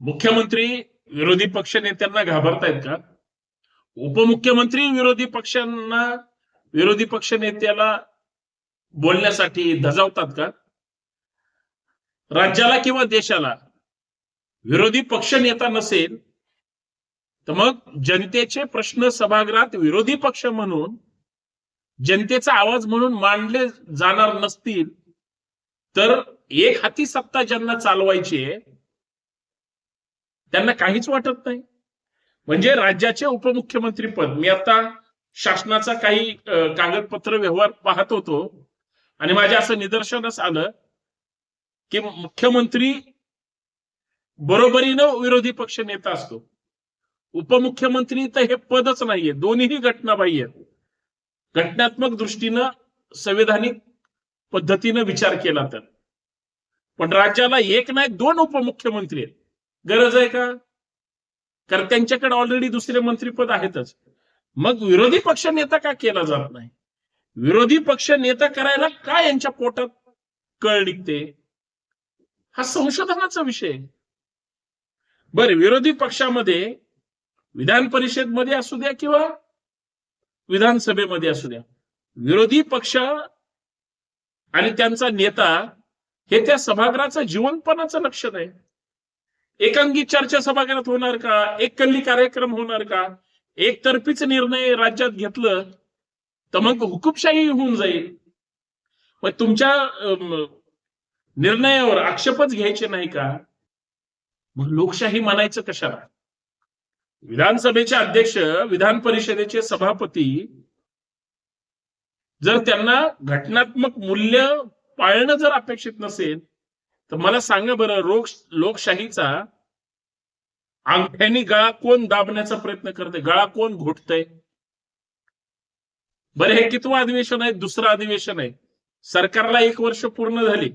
मुख्यमंत्री विरोधी पक्ष नेत्यांना घाबरतायत का? उपमुख्यमंत्री विरोधी पक्षांना विरोधी पक्ष नेत्याला बोलण्यासाठी धजावतात का? राज्याला किंवा देशाला विरोधी पक्ष नेता नसेल तर मग जनतेचे प्रश्न सभागृहात विरोधी पक्ष म्हणून जनतेचा आवाज म्हणून मांडले जाणार नसतील तर एक हाती सत्ता ज्यांना चालवायची आहे त्यांना काहीच वाटत नाही. म्हणजे राज्याचे उपमुख्यमंत्री पद मी आता शासनाचा काही कागदपत्र व्यवहार पाहत होतो आणि माझ्या असं निदर्शनच आलं की मुख्यमंत्री बरोबरीनं विरोधी पक्ष नेता असतो. उपमुख्यमंत्री तर हे पदच नाहीये दोन्हीही घटनाबाह्य आहेत. घटनात्मक दृष्टीनं संविधानिक पद्धतीनं विचार केला तर. पण राज्याला एक नाही दोन उपमुख्यमंत्री आहेत. गरज आहे का? कारण त्यांच्याकडे ऑलरेडी दुसरे मंत्रीपद आहेतच. मग विरोधी पक्ष नेता का केला जात नाही? विरोधी पक्ष नेता करायला का यांच्या पोटात कळ निघते? हा संशोधनाचा विषय बर विरोधी पक्षामध्ये विधान परिषदमध्ये असू द्या किंवा विधानसभेमध्ये असू द्या विरोधी पक्ष आणि त्यांचा नेता हे त्या सभागृहाचं जीवनपणाचं लक्ष आहे. एकांगी चर्चा सभागृहात होणार का? एक कल्ली कार्यक्रम होणार का? एकतर्फीच निर्णय राज्यात घेतलं तर मग हुकुमशाही होऊन जाईल. मग तुमच्या निर्णयावर आक्षेपच घ्यायचे नाही का? मग लोकशाही म्हणायचं कशाला? विधानसभेचे अध्यक्ष विधान परिषदेचे सभापती जर त्यांना घटनात्मक मूल्य पाळणं जर अपेक्षित नसेल तर मला सांगा बरं रोग लोकशाहीचा अंगठ्याने गळा कोण दाबण्याचा प्रयत्न करते गळा कोण घोटतय? बरं हे कितवं अधिवेशन आहे? दुसरं अधिवेशन आहे. सरकारला एक वर्ष पूर्ण झाली.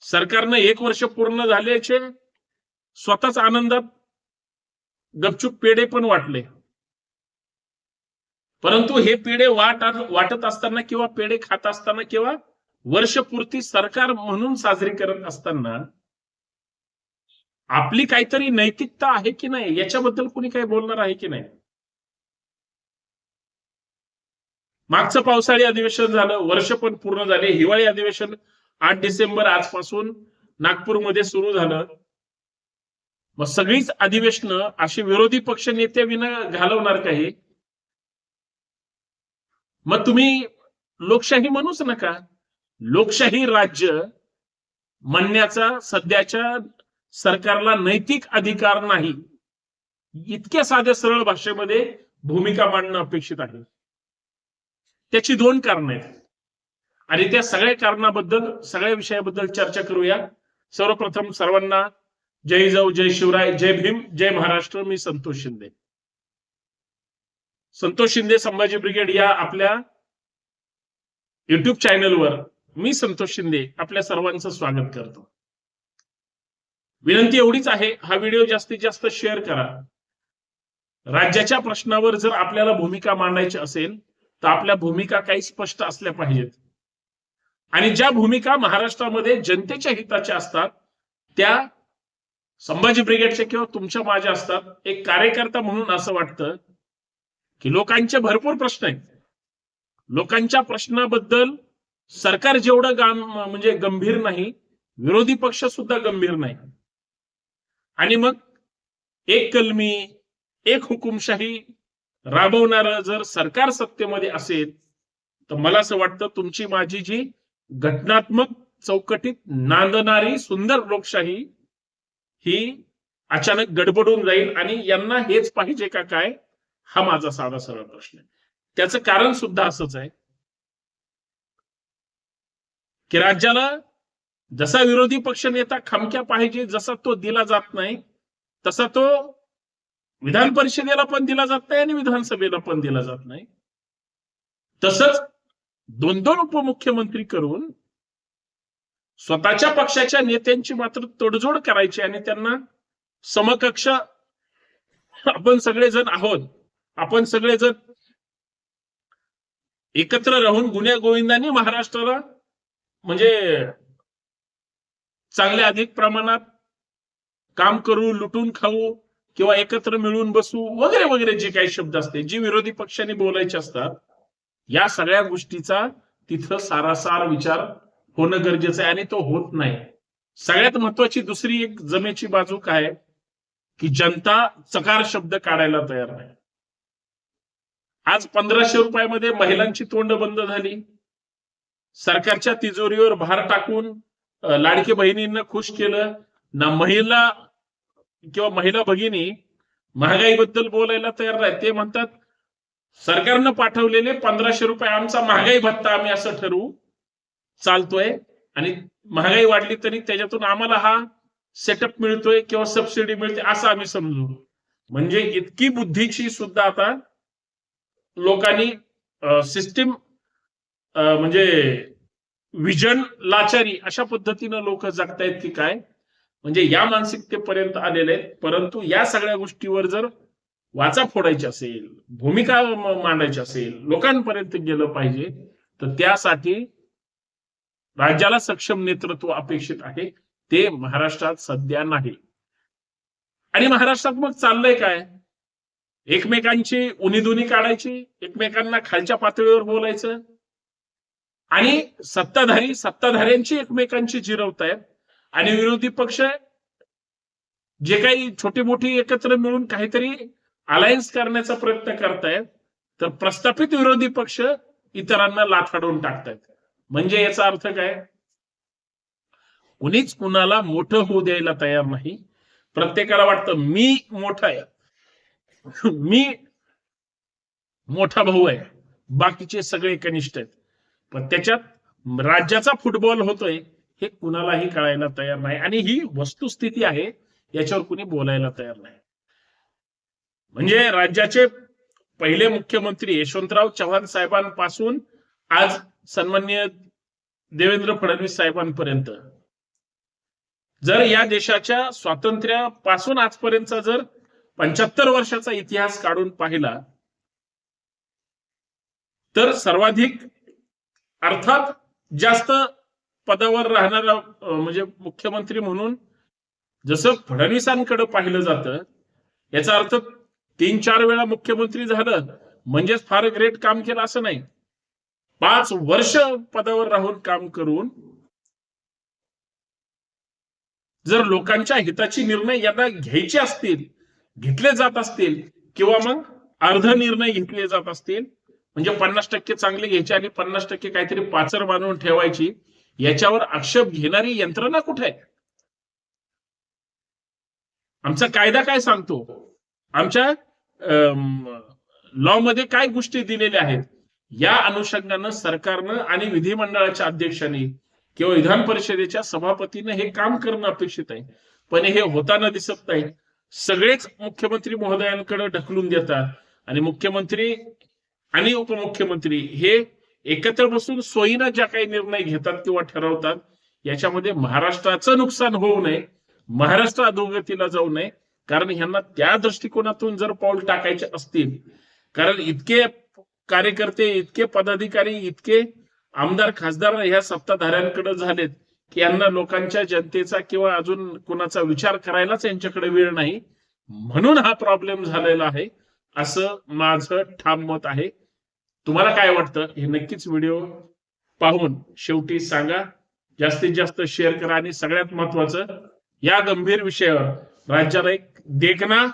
सरकारनं एक वर्ष पूर्ण झाल्याचे स्वतःच आनंदात गपचूप पेढे पण वाटले. परंतु हे पेढे वाट वाटत असताना किंवा पेढे खात असताना किंवा वर्षपूर्ती सरकार म्हणून साजरी करत असताना आपली काहीतरी नैतिकता आहे की नाही? याच्याबद्दल कुणी काही बोलणार आहे की नाही? मागचं पावसाळी अधिवेशन झालं वर्ष पण पूर्ण झाले. हिवाळी अधिवेशन आठ डिसेंबर आजपासून नागपूरमध्ये सुरू झालं. मग सगळीच अधिवेशनं अशी विरोधी पक्ष नेते विना घालवणार काही? मग तुम्ही लोकशाही म्हणूच नका. लोकशाही राज्य म्हणण्याचा सध्याच्या सरकारला नैतिक अधिकार नाही इतक्या साध्या सरळ भाषेमध्ये भूमिका मांडणं अपेक्षित आहे. त्याची दोन कारण आहेत. आणि त्या सगळ्या कारणाबद्दल सगळ्या विषयाबद्दल चर्चा करूया. सर्वप्रथम सर्वांना जय जाऊ जय शिवराय जय भीम जय महाराष्ट्र. मी संतोष शिंदे. संतोष शिंदे संभाजी ब्रिगेड या आपल्या युट्यूब चॅनलवर मी संतोष शिंदे आपल्या सर्वांचं स्वागत करतो. विनंती एवढीच आहे हा व्हिडिओ जास्तीत जास्त शेअर करा. राज्याच्या प्रश्नावर जर आपल्याला भूमिका मांडायची असेल तर आपल्या भूमिका काही स्पष्ट असल्या पाहिजेत. आणि ज्या भूमिका महाराष्ट्रामध्ये जनतेच्या हिताच्या असतात त्या संभाजी ब्रिगेडच्या किंवा तुमच्या माझ्या असतात. एक कार्यकर्ता म्हणून असं वाटतं की लोकांचे भरपूर प्रश्न आहेत. लोकांच्या प्रश्नाबद्दल सरकार जेवढं गाम म्हणजे गंभीर नाही विरोधी पक्ष सुद्धा गंभीर नाही. आणि मग एक कलमी एक हुकुमशाही राबवणार जर सरकार सत्तेमध्ये असेल तर मला असं वाटतं तुमची माझी जी घटनात्मक चौकटीत नांदणारी सुंदर लोकशाही ही अचानक गडबडून जाईल आणि यांना हेच पाहिजे का काय हा माझा साधा सरळ प्रश्न आहे. त्याचं कारण सुद्धा असंच आहे. की राज्याला जसा विरोधी पक्ष नेता खमक्या पाहिजे जसा तो दिला जात नाही तसा तो विधान परिषदेला पण दिला जात नाही आणि विधानसभेला पण दिला जात नाही. तसंच दोन दोन उपमुख्यमंत्री करून स्वतःच्या पक्षाच्या नेत्यांची मात्र तडजोड करायची आणि त्यांना समकक्ष आपण सगळेजण आहोत. आपण सगळेजण एकत्र राहून गुन्ह्या गोविंदांनी म्हणजे चांगले अधिक प्रमाणात काम करू लुटून खाऊ किंवा एकत्र मिळून बसू वगैरे वगैरे जे काही शब्द असते जे विरोधी पक्षांनी बोलायचे असतात या सगळ्या गोष्टीचा तिथं सारासार विचार होणं गरजेचं आहे आणि तो होत नाही. सगळ्यात महत्वाची दुसरी एक जमेची बाजू काय? की जनता चकार शब्द काढायला तयार नाही. आज पंधराशे रुपयामध्ये महिलांची तोंड बंद झाली. सरकारच्या तिजोरीवर भार टाकून लाडकी लाडके बहिणींना खुश केलं. ना महिला किंवा महिला भगिनी महागाईबद्दल बोलायला तयार नाही ते म्हणतात सरकारनं पाठवलेले पंधराशे रुपये आमचा महागाई भत्ता आम्ही असं ठरवू. चालतोय. आणि महागाई वाढली तरी त्याच्यातून आम्हाला हा सेटअप मिळतोय किंवा सबसिडी मिळते असं आम्ही समजू. म्हणजे इतकी बुद्धीची सुद्धा आता लोकांनी सिस्टीम म्हणजे विजन लाचारी अशा पद्धतीनं लोक जगतायत की काय? म्हणजे या मानसिकतेपर्यंत आलेले आहेत. परंतु या सगळ्या गोष्टीवर जर वाचा फोडायची असेल भूमिका मांडायची असेल लोकांपर्यंत गेलं पाहिजे तर त्यासाठी राज्याला सक्षम नेतृत्व अपेक्षित आहे. ते महाराष्ट्रात सध्या नाही. आणि महाराष्ट्रात मग चाललंय काय? एकमेकांची उनीदुनी काढायची एकमेकांना खालच्या पातळीवर बोलायचं आणि सत्ताधारी सत्ताधाऱ्यांची एकमेकांची जिरवतायत आणि विरोधी पक्ष जे काही छोटी मोठी एकत्र मिळून काहीतरी अलायन्स करण्याचा प्रयत्न करतायत तर प्रस्थापित विरोधी पक्ष इतरांना लाथाडून टाकतायत. म्हणजे याचा अर्थ काय? कुणीच कुणाला मोठं होऊ द्यायला तयार नाही. प्रत्येकाला वाटतं मी मोठा आहे. मी मोठा भाऊ आहे. बाकीचे सगळे कनिष्ठ आहेत. पण त्याच्यात राज्याचा फुटबॉल होतोय हे कुणालाही कळायला तयार नाही. आणि ही वस्तुस्थिती आहे याच्यावर कुणी बोलायला तयार नाही. म्हणजे राज्याचे पहिले मुख्यमंत्री यशवंतराव चव्हाण साहेबांपासून आज सन्मान्य देवेंद्र फडणवीस साहेबांपर्यंत. जर या देशाच्या स्वातंत्र्यापासून आजपर्यंतचा जर पंच्याहत्तर वर्षाचा इतिहास काढून पाहिला तर सर्वाधिक अर्थात जास्त पदावर राहणारा म्हणजे मुख्यमंत्री म्हणून जसं फडणवीसांकडे पाहिलं जातं याचा अर्थ तीन चार वेळा मुख्यमंत्री झालं म्हणजेच फार ग्रेट काम केलं असं नाही. पाच वर्ष पदावर राहून काम करून जर लोकांच्या हिताची निर्णय यांना घ्यायचे असतील घेतले जात असतील किंवा मग अर्ध निर्णय घेतले जात असतील म्हणजे पन्नास टक्के चांगले घ्यायचे आणि पन्नास टक्के काहीतरी पाचर बांधून ठेवायची याच्यावर आक्षेप घेणारी यंत्रणा कुठे आहे? आमचा कायदा काय सांगतो? आमच्या लॉ मध्ये काय गोष्टी दिलेल्या आहेत? या अनुषंगानं सरकारनं आणि विधिमंडळाच्या अध्यक्षांनी किंवा विधान परिषदेच्या सभापतीनं हे काम करणं अपेक्षित आहे. पण हे होताना दिसत नाही. सगळेच मुख्यमंत्री महोदयांकडे ढकलून देतात आणि मुख्यमंत्री आणि उपमुख्यमंत्री हे एकत्र बसून सोयीनं ज्या काही निर्णय घेतात किंवा ठरवतात याच्यामध्ये महाराष्ट्राचं नुकसान होऊ नये महाराष्ट्र अधोगतीला जाऊ नये कारण ह्यांना त्या दृष्टिकोनातून जर पाऊल टाकायचे असतील कारण इतके कार्यकर्ते इतके पदाधिकारी इतके आमदार खासदार ह्या सत्ताधाऱ्यांकडे झालेत की यांना लोकांच्या जनतेचा किंवा अजून कुणाचा विचार करायलाच यांच्याकडे वेळ नाही. म्हणून हा प्रॉब्लेम झालेला आहे असं माझं ठाम मत आहे. तुम्हाला काय वाटतं? हे नक्कीच व्हिडिओ पाहून शेवटी सांगा. जास्तीत जास्त शेअर करा आणि सगळ्यात महत्वाचं या गंभीर विषयावर राज्याला एक देखना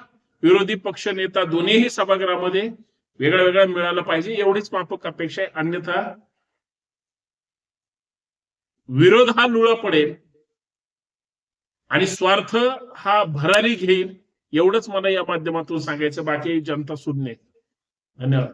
विरोधी पक्ष नेता दोन्हीही सभागृहामध्ये वेगळा वेगळा मिळालं पाहिजे एवढीच माफक अपेक्षा आहे. अन्यथा विरोध हा लुळा पडेल आणि स्वार्थ हा भरारी घेईल एवढंच मला या माध्यमातून सांगायचं. बाकी जनता सुज्ञ धन्यवाद.